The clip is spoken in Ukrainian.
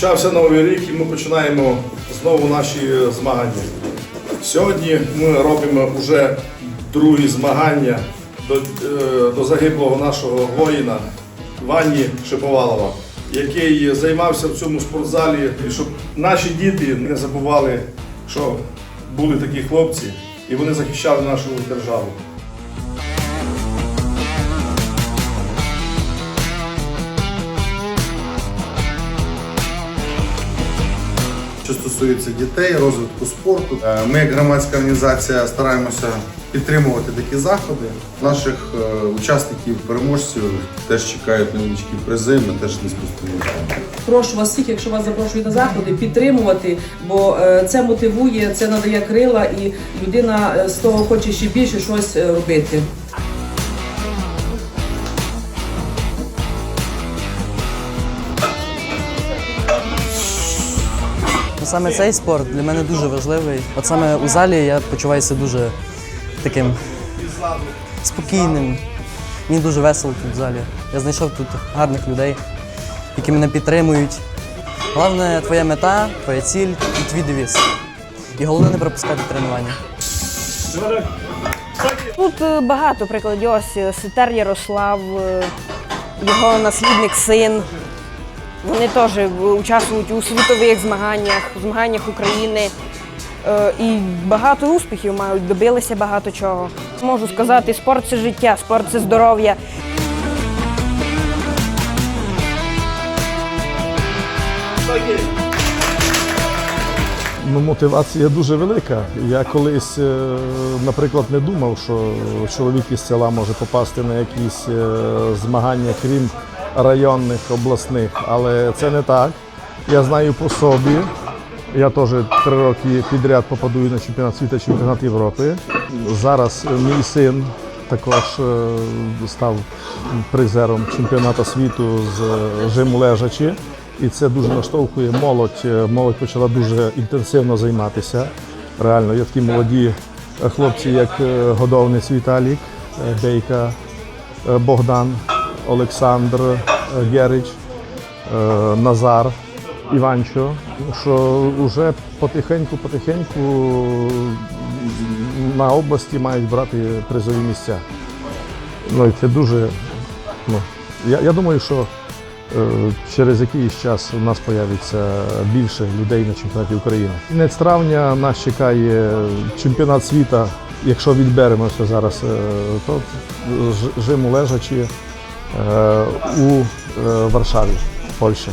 Почався новий рік і ми починаємо знову наші змагання. Сьогодні ми робимо вже другі змагання до, е, до загиблого нашого воїна Вані Шиповалова, який займався в цьому спортзалі, і щоб наші діти не забували, що були такі хлопці, і вони захищали нашу державу. Стосується дітей, розвитку спорту, е, ми як громадська організація стараємося підтримувати такі заходи. Наших е, учасників, переможців теж чекають невеличкі призи. Ми теж не спостерігаємо. Прошу вас всіх, якщо вас запрошують на заходи, підтримувати, бо е, це мотивує, це надає крила, і людина з того хоче ще більше щось робити. Саме цей спорт для мене дуже важливий. От саме у залі я почуваюся дуже таким спокійним. Мені дуже весело тут в залі. Я знайшов тут гарних людей, які мене підтримують. Головне твоя мета, твоя ціль і твій девіз. І головне не пропускати тренування. Тут е, багато прикладів. Ось е, Сетер Ярослав, е, його наслідник син. Вони теж е, участвують у світових змаганнях, змаганнях України. Е, І багато успіхів мають, добилися багато чого. Можу сказати, спорт це життя, спорт це здоров'я. Ну, мотивація дуже велика. Я колись, е, наприклад, не думав, що чоловік із села може попасти на якісь змагання, крім районних, обласних, але це не так. Я знаю по собі. Я теж три роки підряд попадаю на чемпіонат світу, чемпіонат Європи. Зараз мій син також е, став призером чемпіонату світу з жиму лежачі. І це дуже наштовхує молодь. Е, Молодь почала дуже інтенсивно займатися. Реально, є такі молоді е, хлопці, як е, годовниць Віталік, е, Бейка, е, Богдан, Олександр, е, Герич, е, Назар, Іванчо, що вже потихеньку-потихеньку на області мають брати призові місця. Ну це дуже. Ну, я, я думаю, що е, через якийсь час у нас появиться більше людей на чемпіонаті України. Кінець травня нас чекає чемпіонат світу. Якщо відберемося зараз, то ж- жиму лежачі у Варшаві Варшаві, Польща.